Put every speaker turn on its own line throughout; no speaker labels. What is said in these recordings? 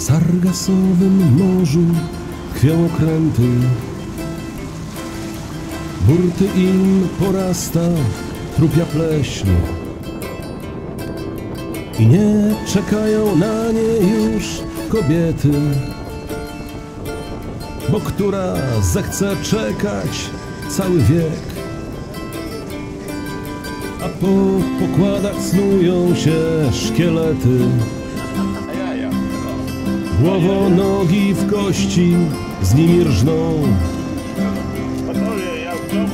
sargasowym morzu tkwią okręty. Burty im porasta trupia pleśń. I nie czekają na nie już kobiety. Bo która zechce czekać cały wiek. A po pokładach snują się szkielety. Głowo, nogi w kości z nimi rżną.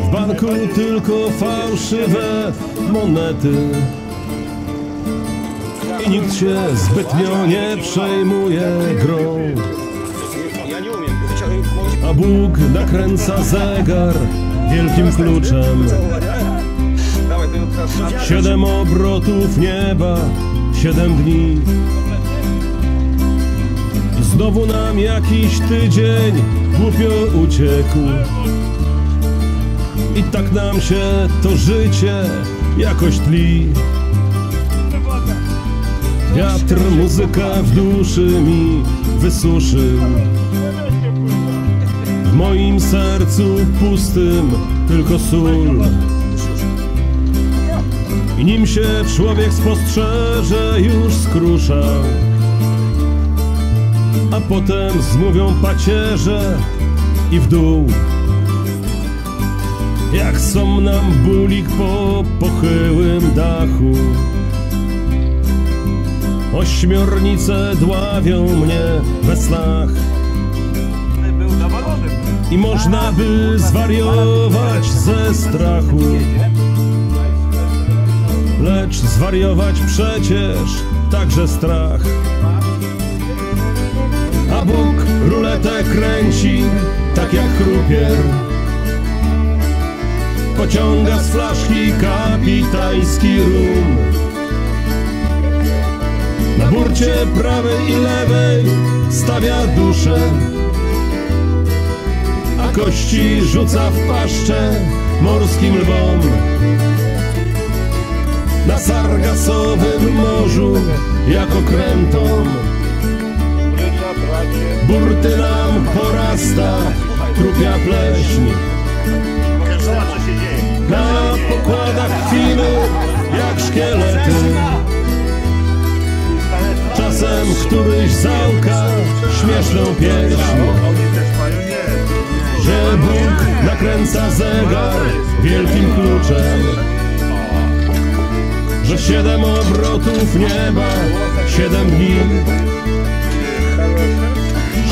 W banku tylko fałszywe monety. I nikt się zbytnio nie przejmuje grą. A Bóg nakręca zegar wielkim kluczem. Siedem obrotów nieba, siedem dni. Znowu nam jakiś tydzień głupio uciekł. I tak nam się to życie jakoś tli. Wiatr, muzyka w duszy mi wysuszył. W moim sercu pustym tylko sól. I nim się człowiek spostrzeże, już skruszał. A potem zmówią pacierze i w dół. Jak są nam bulik po pochyłym dachu. Ośmiornice dławią mnie we snach. I można by zwariować ze strachu. Lecz zwariować przecież także strach. Ruletę kręci tak jak krupier. Pociąga z flaszki kapitański rum. Na burcie prawej i lewej stawia duszę a kości rzuca w paszczę morskim lwom. Na sargasowym morzu jak okrętom. Burty nam porasta trupia pleśń. Na pokładach kwimy jak szkielety. Czasem któryś załka śmieszną pieśń. Że Bóg nakręca zegar wielkim kluczem, że siedem obrotów nieba, siedem dni,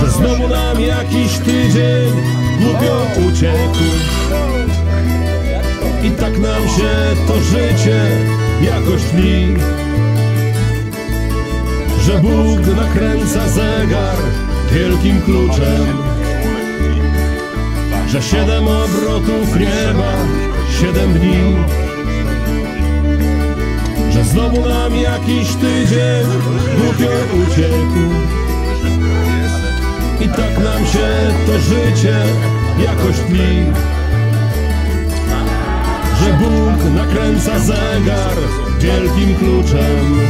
że znowu nam jakiś tydzień głupio uciekł. I tak nam się to życie jakoś tli, że Bóg nakręca zegar wielkim kluczem że siedem obrotów nieba, siedem dni, że znowu nam jakiś tydzień głupio uciekł. Tak nam się to życie jakoś tli, że Bóg nakręca zegar wielkim kluczem.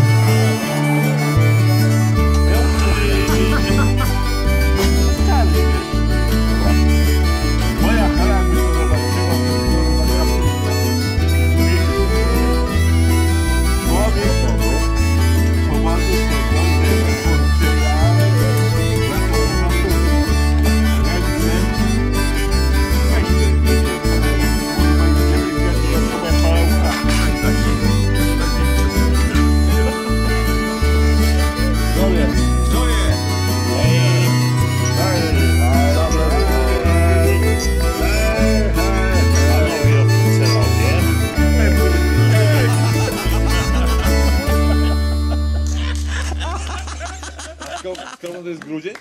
Skąd to jest grudzień?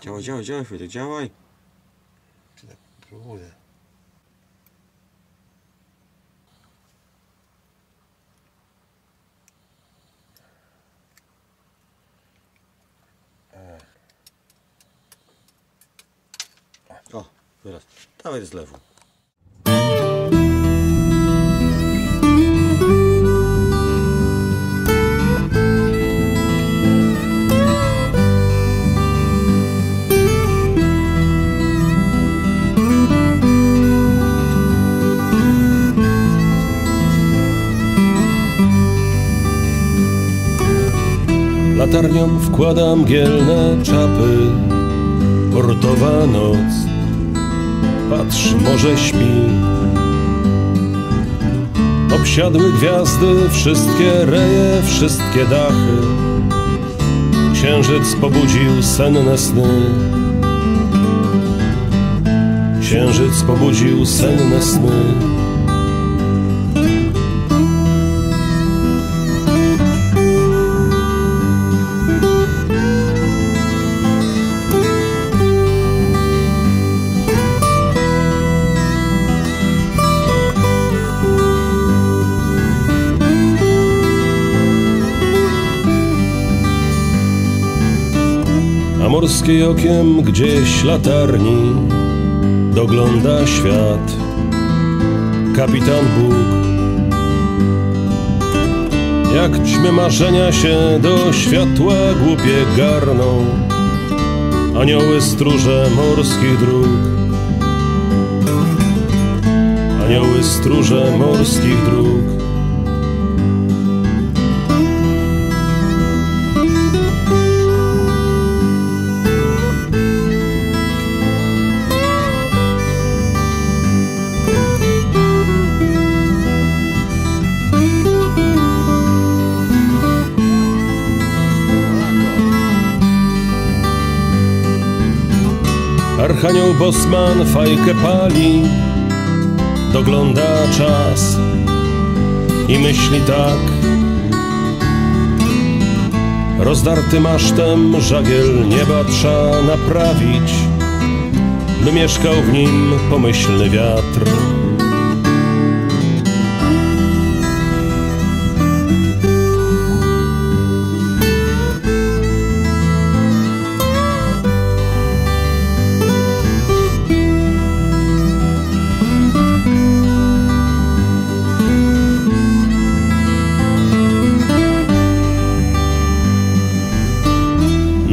Działaj, działaj, działaj, Wojtek, działaj.
Próbuję.
O, wyraz. Dawaj z lewu.
Latarnią wkładam gielne czapy. Portowa noc. Patrz, może śpi. Obsiadły gwiazdy, wszystkie reje, wszystkie dachy. Księżyc pobudził senne sny. Księżyc pobudził senne sny Morskiej okiem gdzieś latarni Dogląda świat. Kapitan Bóg. Jak ćmy marzenia się do światła głupie garną Anioły stróże morskich dróg. Anioły stróże morskich dróg Archanioł Bosman fajkę pali Dogląda czas I myśli tak. Rozdarty masztem żagiel nieba trza naprawić By mieszkał w nim pomyślny wiatr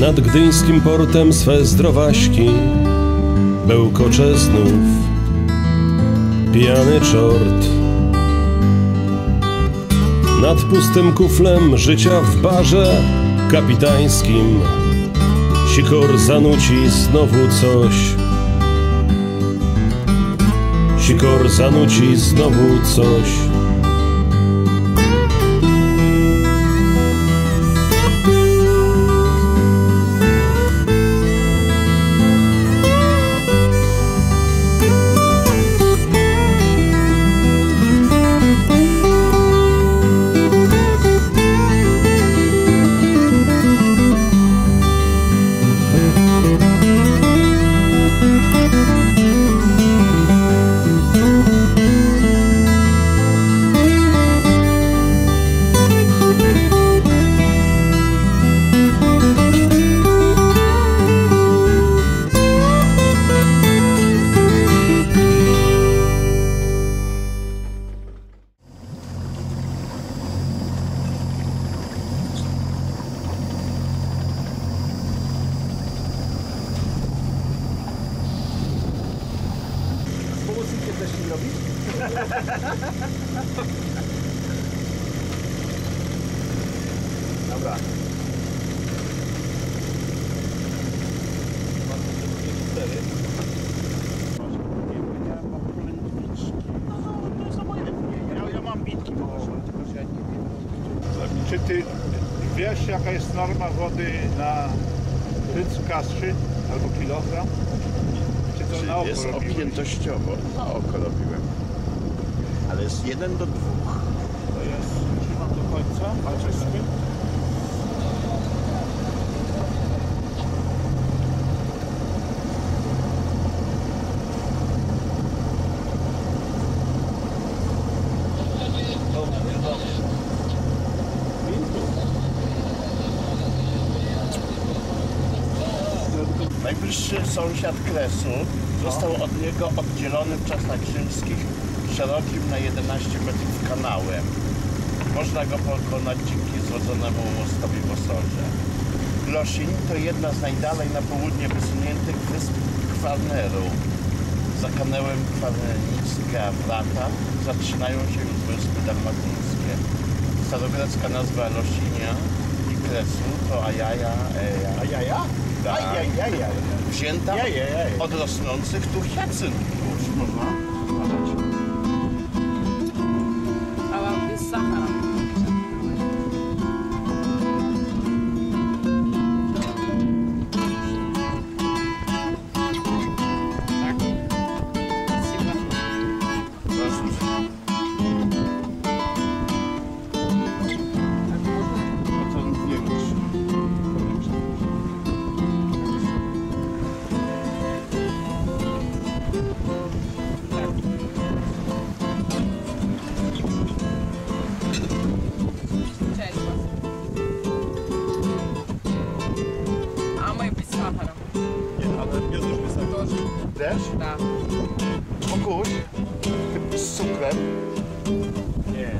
Nad gdyńskim portem swe zdrowaśki. Bełkocze znów Pijany czort. Nad pustym kuflem życia w barze kapitańskim. Sikor zanuci znowu coś. Sikor zanuci znowu coś
norma wody na ryc kastrzy albo kilogram? Czy to na oko
jest
robiłeś?
objętościowo. Na oko robiłem. Ale jest jeden do dwóch.
To jest, trzymam do końca, walczę z tym.
Najbliższy sąsiad Kresu został od niego oddzielony w czasach rzymskich szerokim na 11 metrów kanałem. Można go pokonać dzięki złodzonemu mostowi w Osorze. Losin to jedna z najdalej na południe wysuniętych wysp Kwarneru. Za kanałem Kwarnernicka Wrata zaczynają się już wyspy dalmatyńskie. Starogrecka nazwa Losinia eja,
A jaja?
Tak.
A jaja.
wzięta
Jajajaj.
od rosnących tu hiacyntów. Można Nie,
a
ten miód już
wystarczy.
Też? Tak. Z cukrem?
Nie.